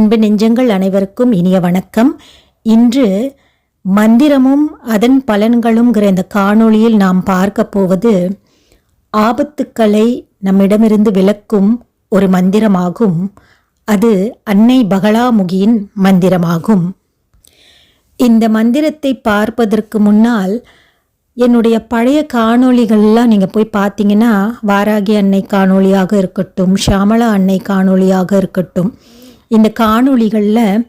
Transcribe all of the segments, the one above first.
அன்பு நெஞ்சங்கள் அனைவருக்கும் இனிய வணக்கம். இன்று மந்திரமும் அதன் பலன்களும்ங்கிற இந்த காணொளியில் நாம் பார்க்க போவது ஆபத்துக்களை நம்மிடமிருந்து விலக்கும் ஒரு மந்திரமாகும். அது அன்னை பகலாமுகியின் மந்திரமாகும். இந்த மந்திரத்தை பார்ப்பதற்கு முன்னால் என்னுடைய பழைய காணொளிகள்லாம் நீங்கள் போய் பார்த்தீங்கன்னா வாராகி அன்னை காணொளியாக இருக்கட்டும் ஷாமலா அன்னை காணொளியாக இருக்கட்டும் இந்த காணொளிகளில்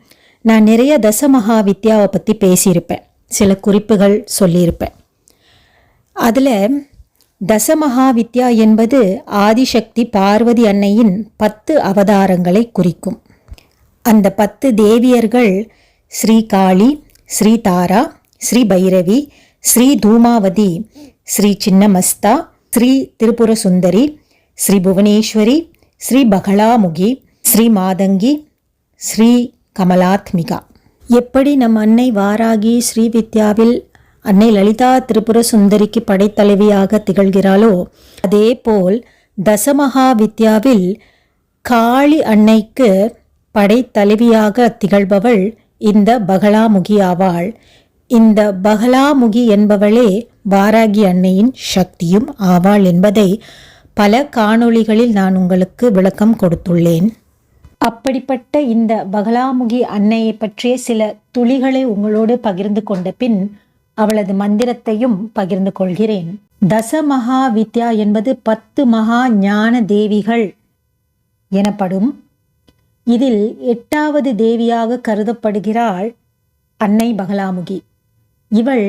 நான் நிறைய தசமகா வித்யாவை பற்றி பேசியிருப்பேன். சில குறிப்புகள் சொல்லியிருப்பேன். அதில் தசமகா வித்யா என்பது ஆதிசக்தி பார்வதி அன்னையின் பத்து அவதாரங்களை குறிக்கும். அந்த பத்து தேவியர்கள் ஸ்ரீ காளி ஸ்ரீ தாரா ஸ்ரீ பைரவி ஸ்ரீ தூமாவதி ஸ்ரீ சின்னமஸ்தா ஸ்ரீ திரிபுர சுந்தரி ஸ்ரீ புவனேஸ்வரி ஸ்ரீ பகலாமுகி ஸ்ரீ மாதங்கி ஸ்ரீ கமலாத்மிகா. எப்படி நம் அன்னை வாராகி ஸ்ரீ வித்யாவில் அன்னை லலிதா திரிபுர சுந்தரிக்கு படைத்தலைவியாக திகழ்கிறாளோ அதேபோல் தசமகா வித்யாவில் காளி அன்னைக்கு படைத்தலைவியாக திகழ்பவள் இந்த பகலாமுகி ஆவாள். இந்த பகலாமுகி என்பவளே வாராகி அன்னையின் சக்தியும் ஆவாள் என்பதை பல காணொளிகளில் நான் உங்களுக்கு விளக்கம் கொடுத்துள்ளேன். அப்படிப்பட்ட இந்த பகலாமுகி அன்னையை பற்றிய சில துளிகளை உங்களோடு பகிர்ந்து கொண்ட பின் அவளது மந்திரத்தையும் பகிர்ந்து கொள்கிறேன். தச மகா வித்யா என்பது பத்து மகா ஞான தேவிகள் எனப்படும். இதில் எட்டாவது தேவியாக கருதப்படுகிறாள் அன்னை பகலாமுகி. இவள்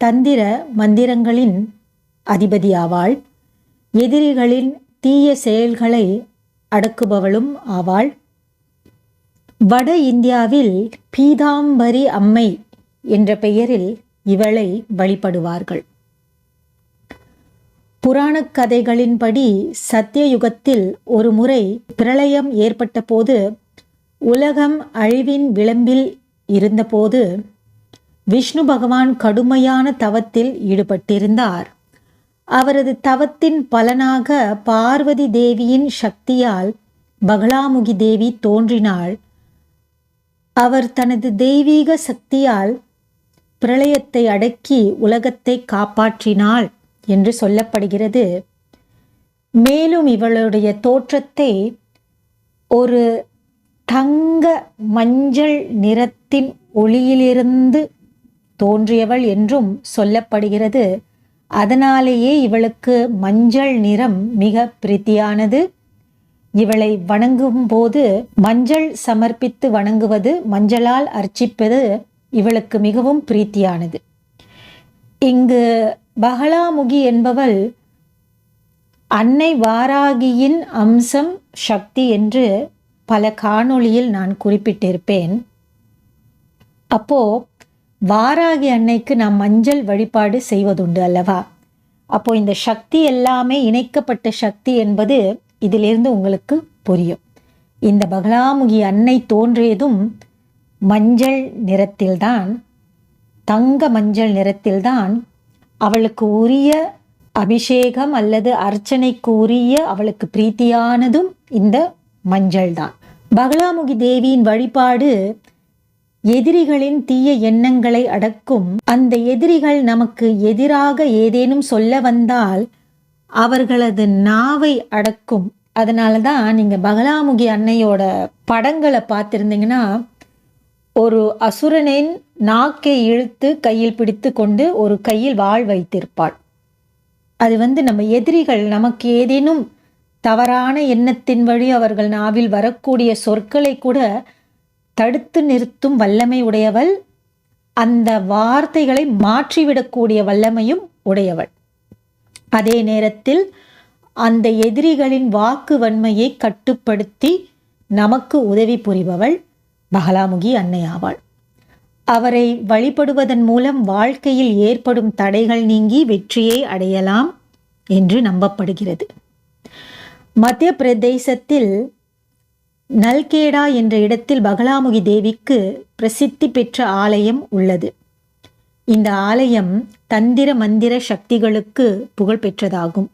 தந்திர மந்திரங்களின் அதிபதியாவாள். எதிரிகளின் தீய செயல்களை அடக்குபவளும் ஆவாள். வட இந்தியாவில் பீதாம்பரி அம்மை என்ற பெயரில் இவளை வழிபடுவார்கள். புராணக் கதைகளின்படி சத்தியயுகத்தில் ஒரு முறை பிரளயம் ஏற்பட்ட போது உலகம் அழிவின் விளம்பில் இருந்தபோது விஷ்ணு பகவான் கடுமையான தவத்தில் ஈடுபட்டிருந்தார். அவரது தவத்தின் பலனாக பார்வதி தேவியின் சக்தியால் பகலாமுகி தேவி தோன்றினாள். அவர் தனது தெய்வீக சக்தியால் பிரளயத்தை அடக்கி உலகத்தை காப்பாற்றினாள் என்று சொல்லப்படுகிறது. மேலும் இவளுடைய தோற்றத்தை ஒரு தங்க மஞ்சள் நிறத்தின் ஒளியிலிருந்து தோன்றியவள் என்றும் சொல்லப்படுகிறது. அதனாலேயே இவளுக்கு மஞ்சள் நிறம் மிக பிரீத்தியானது. இவளை வணங்கும் போது மஞ்சள் சமர்ப்பித்து வணங்குவது மஞ்சளால் அர்ச்சிப்பது இவளுக்கு மிகவும் பிரீத்தியானது. இங்கு பகலாமுகி என்பவள் அன்னை வாராகியின் அம்சம் சக்தி என்று பல காணொளியில் நான் குறிப்பிட்டிருப்பேன். அப்போ வாராகி அன்னைக்கு நாம் மஞ்சள் வழிபாடு செய்வதுண்டு அல்லவா? அப்போ இந்த சக்தி எல்லாமே இணைக்கப்பட்ட சக்தி என்பது இதிலிருந்து உங்களுக்கு புரியும். இந்த பகலாமுகி அன்னை தோன்றியதும் மஞ்சள் நிறத்தில்தான் தங்க மஞ்சள் நிறத்தில்தான் அவளுக்கு உரிய அபிஷேகம் அல்லது அர்ச்சனைக்கு உரிய அவளுக்கு பிரீத்தியானதும் இந்த மஞ்சள் தான் பகலாமுகி தேவியின் வழிபாடு எதிரிகளின் தீய எண்ணங்களை அடக்கும். அந்த எதிரிகள் நமக்கு எதிராக ஏதேனும் சொல்ல வந்தால் அவர்களது நாவை அடக்கும். அதனால தான் நீங்கள் பகலாமுகி அன்னையோட படங்களை பார்த்துருந்தீங்கன்னா ஒரு அசுரனின் நாக்கை இழுத்து கையில் பிடித்து கொண்டு ஒரு கையில் வாழ் வைத்திருப்பாள். அது வந்து நம்ம எதிரிகள் நமக்கு ஏதேனும் தவறான எண்ணத்தின் வழி அவர்கள் நாவில் வரக்கூடிய சொற்களை கூட தடுத்து நிறுத்தும் வல்லமை உடையவள் அந்த வார்த்தைகளை மாற்றிவிடக்கூடிய வல்லமையும் உடையவள். அதே நேரத்தில் அந்த எதிரிகளின் வாக்கு வன்மையை கட்டுப்படுத்தி நமக்கு உதவி புரிபவள் பகலாமுகி அன்னை ஆவாள். அவரை வழிபடுவதன் மூலம் வாழ்க்கையில் ஏற்படும் தடைகள் நீங்கி வெற்றியை அடையலாம் என்று நம்பப்படுகிறது. மத்திய பிரதேசத்தில் நல்கேடா என்ற இடத்தில் பகலாமுகி தேவிக்கு பிரசித்தி பெற்ற ஆலயம் உள்ளது. இந்த ஆலயம் தந்திர மந்திர சக்திகளுக்கு புகழ்பெற்றதாகும்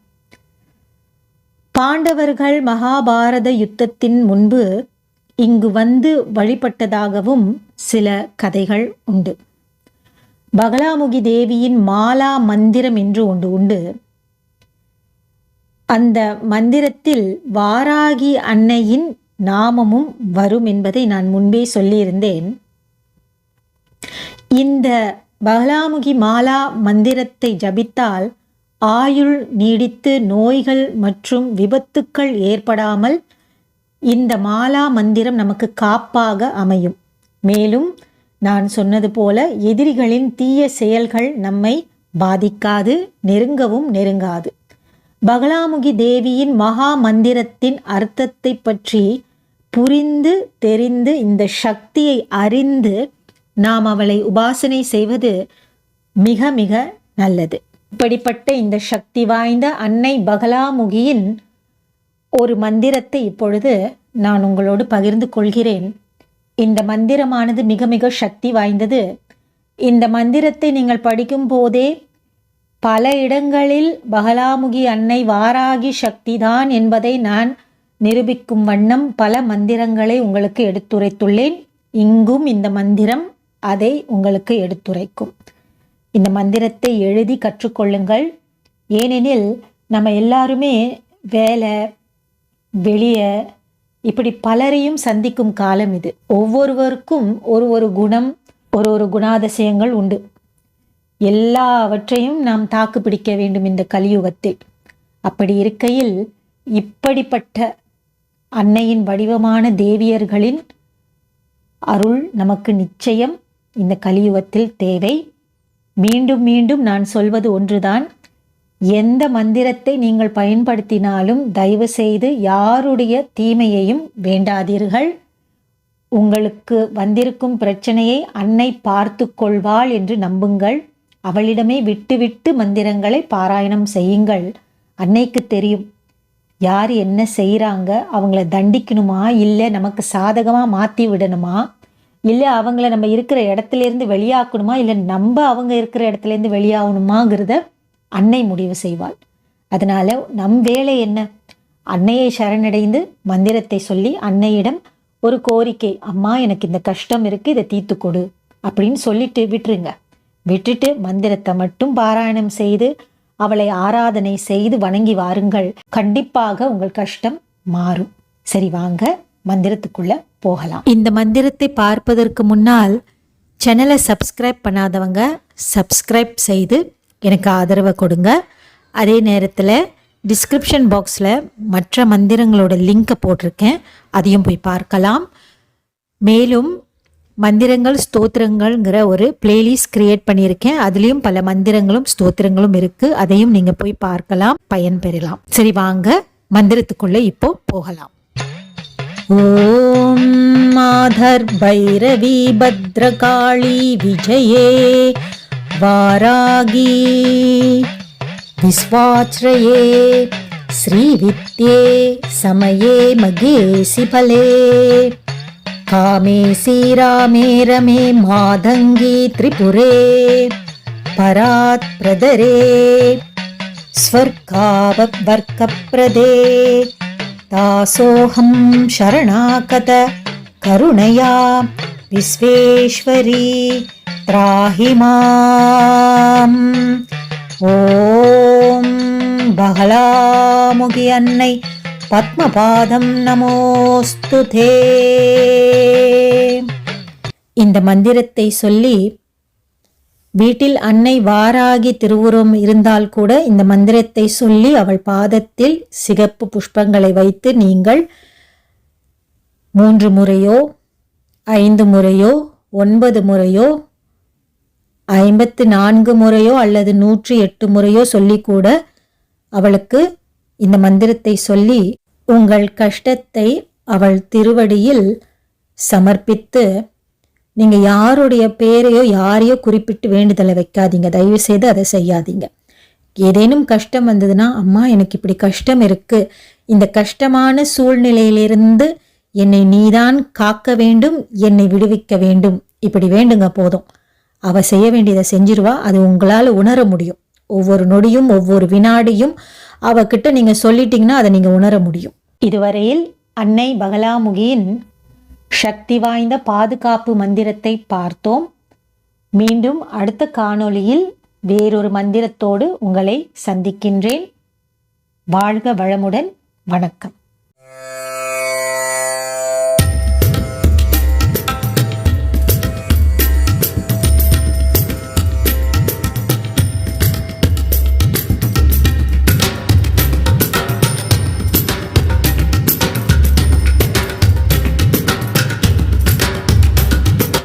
பாண்டவர்கள் மகாபாரத யுத்தத்தின் முன்பு இங்கு வந்து வழிபட்டதாகவும் சில கதைகள் உண்டு. பகலாமுகி தேவியின் மாலா மந்திரம் என்று ஒன்று உண்டு. அந்த மந்திரத்தில் வாராகி அன்னையின் நாமமும் வரும் என்பதை நான் முன்பே சொல்லியிருந்தேன். இந்த பகலாமுகி மாலா மந்திரத்தை ஜபித்தால் ஆயுள் நீடித்து நோய்கள் மற்றும் விபத்துக்கள் ஏற்படாமல் இந்த மாலா மந்திரம் நமக்கு காப்பாக அமையும். மேலும் நான் சொன்னது போல எதிரிகளின் தீய செயல்கள் நம்மை பாதிக்காது நெருங்கவும் நெருங்காது. பகலாமுகி தேவியின் மகா மந்திரத்தின் அர்த்தத்தை பற்றி புரிந்து தெரிந்து இந்த சக்தியை அறிந்து நாம் அவளை உபாசனை செய்வது மிக மிக நல்லது. இப்படிப்பட்ட இந்த சக்தி வாய்ந்த அன்னை பகலாமுகியின் ஒரு மந்திரத்தை இப்பொழுது நான் உங்களோடு பகிர்ந்து கொள்கிறேன். இந்த மந்திரமானது மிக மிக சக்தி வாய்ந்தது. இந்த மந்திரத்தை நீங்கள் படிக்கும் போதே பல இடங்களில் பகலாமுகி அன்னை வாராகி சக்திதான் என்பதை நான் நிரூபிக்கும் வண்ணம் பல மந்திரங்களை உங்களுக்கு எடுத்துரைத்துள்ளேன். இங்கும் இந்த மந்திரம் அதை உங்களுக்கு எடுத்துரைக்கும். இந்த மந்திரத்தை எழுதி கற்றுக்கொள்ளுங்கள். ஏனெனில் நம்ம எல்லாருமே வேலை வெளியே இப்படி பலரையும் சந்திக்கும் காலம் இது. ஒவ்வொருவருக்கும் ஒரு ஒரு குணம் ஒரு ஒரு குணாதிசயங்கள் உண்டு. எல்லாவற்றையும் நாம் தாக்கு பிடிக்க வேண்டும் இந்த கலியுகத்தில். அப்படி இருக்கையில் இப்படிப்பட்ட அன்னையின் வடிவமான தேவியர்களின் அருள் நமக்கு நிச்சயம். இந்த கலியுகத்தில் தேவை. மீண்டும் மீண்டும் நான் சொல்வது ஒன்றுதான். எந்த மந்திரத்தை நீங்கள் பயன்படுத்தினாலும் தயவு செய்து யாருடைய தீமையையும் வேண்டாதீர்கள். உங்களுக்கு வந்திருக்கும் பிரச்சனையை அன்னை பார்த்து கொள்வாள் என்று நம்புங்கள். அவளிடமே விட்டுவிட்டு மந்திரங்களை பாராயணம் செய்யுங்கள். அன்னைக்கு தெரியும். யார் என்ன செய்கிறாங்க அவங்கள தண்டிக்கணுமா இல்லை நமக்கு சாதகமாக மாற்றி விடணுமா? இல்லை அவங்கள நம்ம இருக்கிற இடத்துலேருந்து வெளியாக்கணுமா? இல்லை நம்ம அவங்க இருக்கிற இடத்துலேருந்து வெளியாகணுமாங்கிறத அன்னை முடிவு செய்வாள். அதனால் நம் வேலை என்ன? அன்னையை சரணடைந்து மந்திரத்தை சொல்லி அன்னையிடம் ஒரு கோரிக்கை அம்மா எனக்கு இந்த கஷ்டம் இருக்குது இதை தீர்த்து கொடு அப்படின்னு சொல்லிட்டு விட்டுருங்க. விட்டுட்டு மந்திரத்தை மட்டும் பாராயணம் செய்து அவளை ஆராதனை செய்து வணங்கி வாருங்கள். கண்டிப்பாக உங்கள் கஷ்டம் மாறும். சரி வாங்க மந்திரத்துக்குள்ள போகலாம். இந்த மந்திரத்தை பார்ப்பதற்கு முன்னால் சேனலை சப்ஸ்கிரைப் பண்ணாதவங்க சப்ஸ்கிரைப் செய்து எனக்கு ஆதரவை கொடுங்க. அதே நேரத்தில் டிஸ்கிரிப்ஷன் பாக்ஸில் மற்ற மந்திரங்களோட லிங்கை போட்டிருக்கேன். அதையும் போய் பார்க்கலாம். மேலும் மந்திரங்கள் ஸ்தோத்திரங்கள்ங்கிற ஒரு பிளேலிஸ்ட் கிரியேட் பண்ணியிருக்கேன். அதுலேயும் பல மந்திரங்களும் ஸ்தோத்திரங்களும் இருக்குது அதையும் நீங்கள் போய் பார்க்கலாம் பயன் பெறலாம் சரி வாங்க மந்திரத்துக்குள்ளே இப்போ போகலாம். ॐ माधर्भैरवी भद्रकाली विजये वारागी विश्वाश्रये श्रीविद्ये समये मगेसि फले कामेसि रामे रमे माधङ्गी त्रिपुरे परात् प्रदरे स्वर्गाववर्कप्रदे दासोऽहं शरणागत करुणया विश्वेश्वरी त्राहि माम् ॐ बहलामुगि अन्नै பத்மபாதம் நமோஸ்து இந்த மந்திரத்தை சொல்லி வீட்டில் அன்னை வாராகி திருவுருவம் இருந்தால் கூட இந்த மந்திரத்தை சொல்லி அவள் பாதத்தில் சிகப்பு புஷ்பங்களை வைத்து நீங்கள் மூன்று முறையோ ஐந்து முறையோ ஒன்பது முறையோ ஐம்பத்து நான்கு முறையோ அல்லது நூற்றி எட்டு முறையோ சொல்லி கூட அவளுக்கு இந்த மந்திரத்தை சொல்லி உங்கள் கஷ்டத்தை அவள் திருவடியில் சமர்ப்பித்து நீங்கள் யாருடைய பேரையோ யாரையோ குறிப்பிட்டு வேண்டுதலை வைக்காதீங்க. தயவு செய்து அதை செய்யாதீங்க. ஏதேனும் கஷ்டம் வந்ததுன்னா அம்மா எனக்கு இப்படி கஷ்டம் இருக்கு. இந்த கஷ்டமான சூழ்நிலையிலிருந்து என்னை நீதான் காக்க வேண்டும் என்னை விடுவிக்க வேண்டும். இப்படி வேண்டுங்க போதும். அவ செய்ய வேண்டியதை செஞ்சிருவா. அது உங்களால் உணர முடியும். ஒவ்வொரு நொடியும் ஒவ்வொரு வினாடியும் அவகிட்ட நீங்கள் சொல்லிட்டீங்கன்னா அதை நீங்கள் உணர முடியும். இதுவரையில் அன்னை பகலாமுகியின் சக்தி வாய்ந்த பாதுகாப்பு மந்திரத்தை பார்த்தோம். மீண்டும் அடுத்த காணொளியில் வேறொரு மந்திரத்தோடு உங்களை சந்திக்கின்றேன். வாழ்க வளமுடன். வணக்கம்.